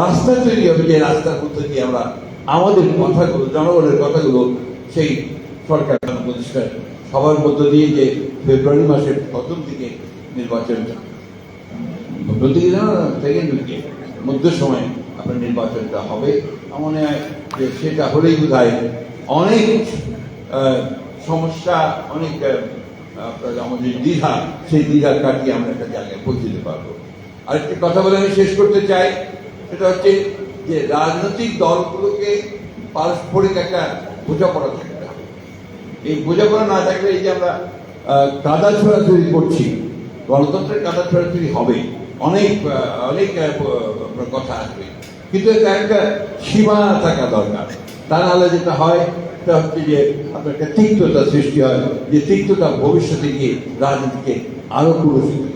রাস্তা তৈরি হবে, যে রাস্তার মধ্যে দিয়ে আমরা আমাদের কথাগুলো, জনগণের কথাগুলো সেই সরকার প্রতিষ্ঠা সবার মধ্য দিয়ে যে ফেব্রুয়ারি মাসের প্রথম দিকে নির্বাচন না মধ্য সময় আপনার নির্বাচনটা হবে। মনে হয় যে সেটা হলেই বোধহয় অনেক সমস্যা, অনেক আমাদের দ্বিধা, সেই দ্বিধা কাটিয়ে আমরা একটা জায়গায় পৌঁছতে পারব। আরেকটি কথা বলে আমি শেষ করতে চাই সেটা হচ্ছে যে রাজনৈতিক দলগুলোকে পারস্পরিক একটা বোঝাপড়া থাকতে হবে এই বোঝাপড়া না থাকলে এই যে আমরা কাদা ছোড়াছুড়ি করছি, গণতন্ত্রের কাদা ছোড়াছুড়ি হবে। অনেক অনেক কথা আসবে। কিন্তু এটা একটা সীমা থাকা দরকার। তা নাহলে যেটা হয়, সেটা হচ্ছে যে আপনার একটা তিক্ততা সৃষ্টি হয়, যে তিক্ততা ভবিষ্যতে গিয়ে রাজনীতিকে আরও পুরস্কৃত